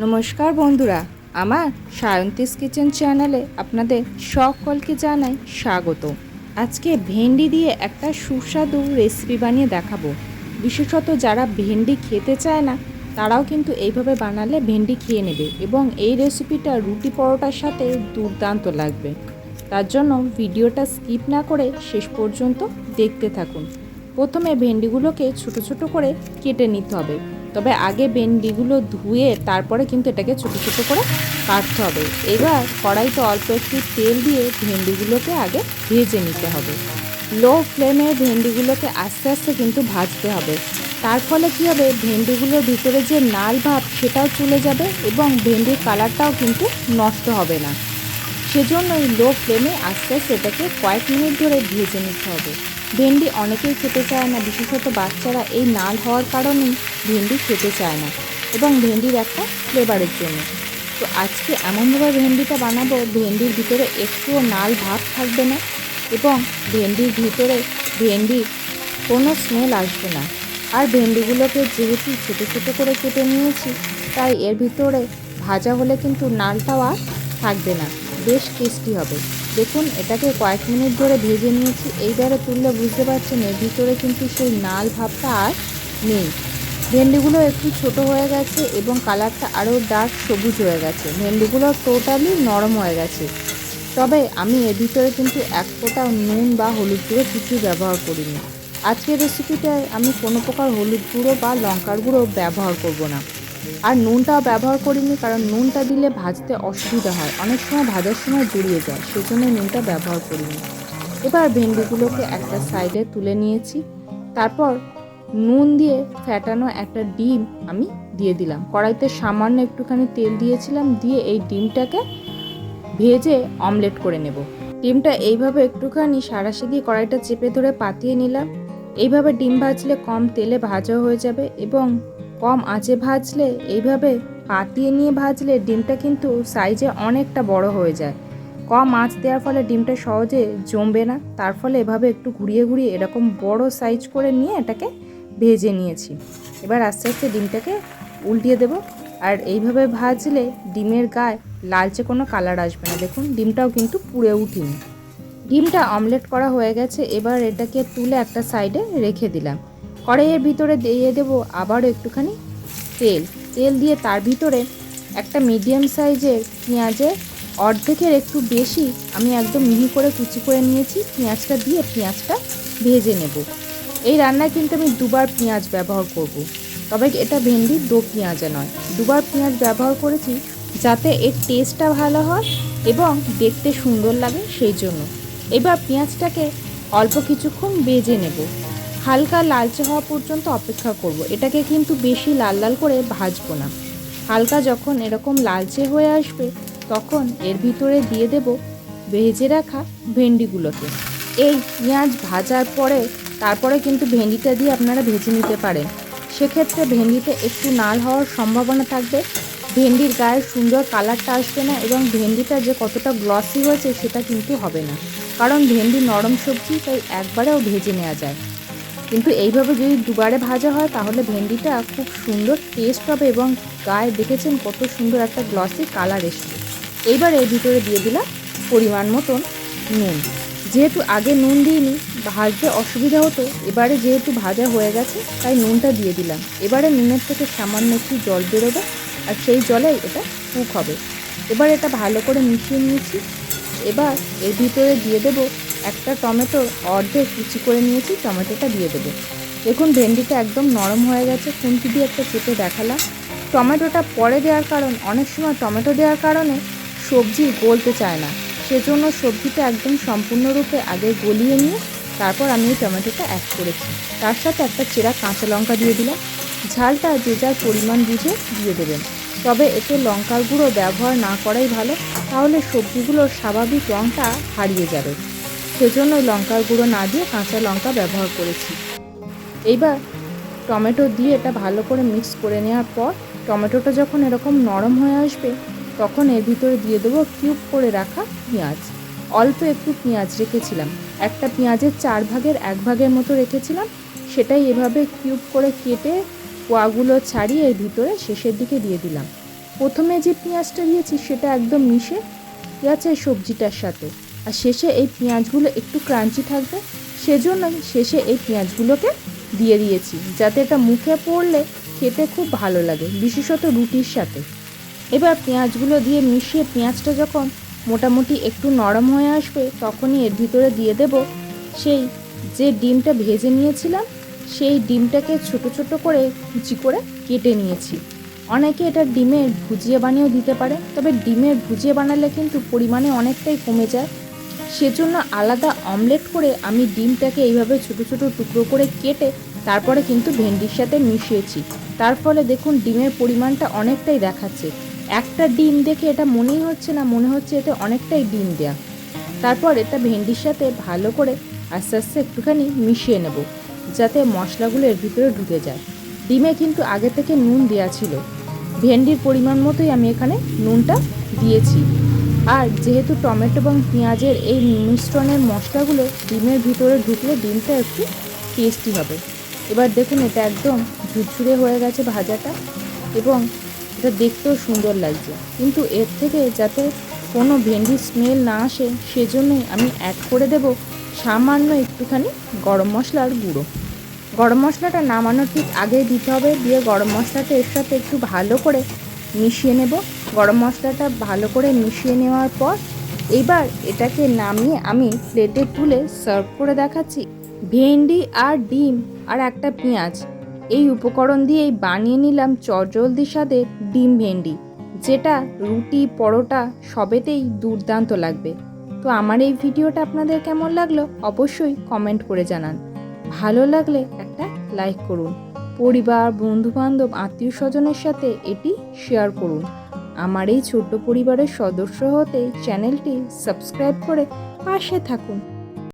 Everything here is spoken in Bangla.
নমস্কার বন্ধুরা, আমার সায়ন্তিস কিচেন চ্যানেলে আপনাদের সকলকে জানাই স্বাগত। আজকে ভেন্ডি দিয়ে একটা সুস্বাদু রেসিপি বানিয়ে দেখাবো। বিশেষত যারা ভেন্ডি খেতে চায় না, তারাও কিন্তু এইভাবে বানালে ভেন্ডি খেয়ে নেবে এবং এই রেসিপিটা রুটি পরোটার সাথে দুর্দান্ত লাগবে। তার জন্য ভিডিওটা স্কিপ না করে শেষ পর্যন্ত দেখতে থাকুন। প্রথমে ভেন্ডিগুলোকে ছোট ছোট করে কেটে নিতে হবে। তবে আগে ভেন্ডিগুলো ধুয়ে তারপরে কিন্তু এটাকে ছোটো ছোটো করে কাটতে হবে। এবার কড়াইতে অল্প একটু তেল দিয়ে ভেন্ডিগুলোকে আগে ভেজে নিতে হবে। লো ফ্লেমে ভেন্ডিগুলোকে আস্তে আস্তে কিন্তু ভাজতে হবে। তার ফলে কী হবে? ভেন্ডিগুলোর ভিতরে যে নাল ভাব সেটাও চলে যাবে এবং ভেন্ডির কালারটাও কিন্তু নষ্ট হবে না। সেজন্যই লো ফ্লেমে আস্তে আস্তে এটাকে কয়েক মিনিট ধরে ভেজে নিতে হবে। ভেন্ডি অনেকেই খেতে চায় না, বিশেষত বাচ্চারা এই নাল হওয়ার কারণেই ভেন্ডি খেতে চায় না এবং ভেন্ডির একটা ফ্লেভারের জন্য। তো আজকে এমনভাবে ভেন্ডিটা বানাবো, ভেন্ডির ভিতরে একটুও নাল ভাব থাকবে না এবং ভেন্ডির ভিতরে ভেন্ডির কোনো স্মেল আসবে না। আর ভেন্ডিগুলোকে যেহেতু ছোটো ছোটো করে কেটে নিয়েছি, তাই এর ভিতরে ভাজা হলে কিন্তু নালটাও আর থাকবে না। বেশ টেস্টি হবে। দেখুন, এটাকে কয়েক মিনিট ধরে ভেজে নিয়েছি। এইবারে তুললে বুঝতে পারছেন, এর ভিতরে কিন্তু সেই নাল ভাবটা আর নেই। ভেন্ডিগুলো একটু ছোট হয়ে গেছে এবং কালারটা আরও ডার্ক সবুজ হয়ে গেছে। ভেন্ডিগুলো টোটালি নরম হয়ে গেছে। তবে আমি এর ভিতরে কিন্তু এক ফোঁটা নুন বা হলুদ গুঁড়ো কিছু ব্যবহার করিনি। আজকের রেসিপিটায় আমি কোনো প্রকার হলুদ গুঁড়ো বা লঙ্কার গুঁড়ো ব্যবহার করব না। আর নুনটাও ব্যবহার করিনি কারণ নুনটা দিলে ভাজতে অসুবিধা হয়। অনেক সময় ভাজার সময় জড়িয়ে যায়, সেজন্য নুনটা ব্যবহার করিনি। এবার ভেন্ডিগুলোকে একটা সাইডে তুলে নিয়েছি। তারপর নুন দিয়ে ফ্যাটানো একটা ডিম আমি দিয়ে দিলাম। কড়াইতে সামান্য একটুখানি তেল দিয়েছিলাম, দিয়ে এই ডিমটাকে ভেজে অমলেট করে নেব। ডিমটা এইভাবে একটুখানি সারাশি দিয়ে কড়াইটা চেপে ধরে পাতিয়ে নিলাম। এইভাবে ডিম ভাজলে কম তেলে ভাজা হয়ে যাবে এবং কম আঁচে ভাজলে, এইভাবে পাতিয়ে নিয়ে ভাজলে ডিমটা কিন্তু সাইজে অনেকটা বড় হয়ে যায়। কম আঁচ দেওয়ার ফলে ডিমটা সহজে জমবে না। তার ফলে এভাবে একটু ঘুরিয়ে ঘুরিয়ে এরকম বড় সাইজ করে নিয়ে এটাকে ভেজে নিয়েছি। এবার আস্তে আস্তে ডিমটাকে উল্টিয়ে দেব। আর এইভাবে ভাজলে ডিমের গায়ে লালচে কোনো কালার আসবে না। দেখুন, ডিমটাও কিন্তু পুড়ে উঠিনি। ডিমটা অমলেট করা হয়ে গেছে। এবার এটাকে তুলে একটা সাইডে রেখে দিলাম। কড়াইয়ের ভিতরে দিয়ে দেব আবারও একটুখানি তেল। তেল দিয়ে তার ভিতরে একটা মিডিয়াম সাইজের পেঁয়াজের অর্ধেকের একটু বেশি আমি একদম মিহি করে কুচি করে নিয়েছি। পেঁয়াজটা দিয়ে পেঁয়াজটা ভেজে নেব। এই রান্নায় কিন্তু আমি দুবার পেঁয়াজ ব্যবহার করব। তবে এটা ভেন্ডি দো পেঁয়াজে নয়। দুবার পেঁয়াজ ব্যবহার করেছি যাতে এর টেস্টটা ভালো হয় এবং দেখতে সুন্দর লাগে সেই জন্য। এবার পেঁয়াজটাকে অল্প কিছুক্ষণ বেজে নেব। হালকা লালচে হওয়া পর্যন্ত অপেক্ষা করব। এটাকে কিন্তু বেশি লাল লাল করে ভাজবো না। হালকা যখন এরকম লালচে হয়ে আসবে, তখন এর ভিতরে দিয়ে দেব ভেজে রাখা ভেন্ডিগুলোকে। এই পেঁয়াজ ভাজার পরে তারপরে কিন্তু ভেন্ডিটা দিয়ে আপনারা ভেজে নিতে পারেন। সেক্ষেত্রে ভেন্ডিতে একটু নাল হওয়ার সম্ভাবনা থাকবে। ভেন্ডির গায়ে সুন্দর কালারটা আসবে না এবং ভেন্ডিটা যে কতটা গ্লসি হয়েছে সেটা কিন্তু হবে না। কারণ ভেন্ডি নরম সবজি, তাই একবারেও ভেজে নেওয়া যায়। কিন্তু এইভাবে যদি দুবারে ভাজা হয়, তাহলে ভেন্ডিটা খুব সুন্দর টেস্ট হবে এবং গায়ে দেখেছেন কত সুন্দর একটা গ্লসি কালার এসছে। এইবার এর ভিতরে দিয়ে দিলাম পরিমাণ মতন নুন। যেহেতু আগে নুন দিইনি, ভাজতে অসুবিধা হতো, এবারে যেহেতু ভাজা হয়ে গেছে, তাই নুনটা দিয়ে দিলাম। এবারে নুনের থেকে সামান্য একটু জল বেরোবে আর সেই জলে এটা কুক হবে। এবার এটা ভালো করে মিশিয়ে নিয়েছি। এবার এর ভিতরে দিয়ে দেব একটা টমেটো অর্ধেক কুচি করে নিয়েছি, টমেটোটা দিয়ে দেবো। দেখুন, ভেন্ডিটা একদম নরম হয়ে গেছে, খুন্তি দিয়ে একটা চেপে দেখালাম। টমেটোটা পরে দেওয়ার কারণ, অনেক সময় টমেটো দেওয়ার কারণে সবজি গলতে চায় না। সেজন্য সবজিটা একদম সম্পূর্ণরূপে আগে গলিয়ে নিয়ে তারপর আমি এই টমেটোটা অ্যাড করেছি। তার সাথে একটা চেরা কাঁচা লঙ্কা দিয়ে দিলাম। ঝালটা যে যার পরিমাণ বুঝে দিয়ে দেবেন। তবে এতে লঙ্কার গুঁড়ো ব্যবহার না করাই ভালো, তাহলে সবজিগুলোর স্বাভাবিক রঙটা হারিয়ে যাবে। সেজন্য লঙ্কার গুঁড়ো না দিয়ে কাঁচা লঙ্কা ব্যবহার করেছি। এইবার টমেটো দিয়ে এটা ভালো করে মিক্স করে নেওয়ার পর টমেটোটা যখন এরকম নরম হয়ে আসবে, তখন এর ভিতরে দিয়ে দেবো কিউব করে রাখা পেঁয়াজ। অল্প একটু পেঁয়াজ রেখেছিলাম। একটা পেঁয়াজের চার ভাগের এক ভাগের মতো রেখেছিলাম। সেটাই এভাবে কিউব করে কেটে কোয়াগুলো ছাড়িয়ে এর ভিতরে শেষের দিকে দিয়ে দিলাম। প্রথমে যে পেঁয়াজটা দিয়েছি সেটা একদম মিশে গেছে সবজিটার সাথে। আর শেষে এই পেঁয়াজগুলো একটু ক্রাঞ্চি থাকবে সেজন্য আমি শেষে এই পেঁয়াজগুলোকে দিয়ে দিয়েছি, যাতে এটা মুখে পড়লে খেতে খুব ভালো লাগে, বিশেষত রুটির সাথে। এবার পেঁয়াজগুলো দিয়ে মিশিয়ে পেঁয়াজটা যখন মোটামুটি একটু নরম হয়ে আসবে, তখনই এর ভিতরে দিয়ে দেব সেই যে ডিমটা ভেজে নিয়েছিলাম, সেই ডিমটাকে ছোট ছোট করে কুচি করে কেটে নিয়েছি। অনেকে এটা ডিমের ভুজিয়া বানিয়েও দিতে পারে, তবে ডিমের ভুজিয়া বানালে কিন্তু পরিমাণে অনেকটাই কমে যায় সেজন্য আলাদা অমলেট করে আমি ডিমটাকে এইভাবে ছোট ছোট টুকরো করে কেটে তারপরে কিন্তু ভেন্ডির সাথে মিশিয়েছি। তার ফলে দেখুন ডিমের পরিমাণটা অনেকটাই দেখাচ্ছে। একটা ডিম দেখে এটা মনেই হচ্ছে না, মনে হচ্ছে এতে অনেকটাই ডিম দেয়া। তারপর এটা ভেন্ডির সাথে ভালো করে আস্তে আস্তে একটুখানি মিশিয়ে নেব, যাতে মশলাগুলো এর ভিতরে ঢুকে যায়। ডিমে কিন্তু আগে থেকে নুন দেওয়া ছিল। ভেন্ডির পরিমাণ মতোই আমি এখানে নুনটা দিয়েছি। আর যেহেতু টমেটো এবং পেঁয়াজের এই মিশ্রণের মশলাগুলো ডিমের ভিতরে ঢুকলে ডিমটা একটু টেস্টি হবে। এবার দেখুন এটা একদম ঝুরঝুরে হয়ে গেছে ভাজাটা এবং এটা দেখতেও সুন্দর লাগছে। কিন্তু এর থেকে যাতে কোনো ভেন্ডির স্মেল না আসে সেজন্যই আমি অ্যাড করে দেব সামান্য একটুখানি গরম মশলার গুঁড়ো। গরম মশলাটা নামানোর ঠিক আগেই দিতে হবে, দিয়ে গরম মশলাটা এর সাথে একটু ভালো করে মিশিয়ে নেব। গরম মশলাটা ভালো করে মিশিয়ে নেওয়ার পর এবার এটাকে নামিয়ে আমি প্লেটে তুলে সার্ভ করে দেখাচ্ছি। ভেন্ডি আর ডিম আর একটা পেঁয়াজ। এই উপকরণ দিয়েই বানিয়ে নিলাম চটজলদি স্বাদে ডিম ভেন্ডি, যেটা রুটি, পরোটা সবেতেই দুর্দান্ত লাগবে। তো আমার এই ভিডিওটা আপনাদের কেমন লাগল অবশ্যই কমেন্ট করে জানান। ভালো লাগলে একটা লাইক করুন। পরিবার, বন্ধুবান্ধব, আত্মীয় স্বজনের সাথে এটি শেয়ার করুন। আমার এই ছোট্ট পরিবারের সদস্য হতে চ্যানেলটি সাবস্ক্রাইব করে পাশে থাকুন।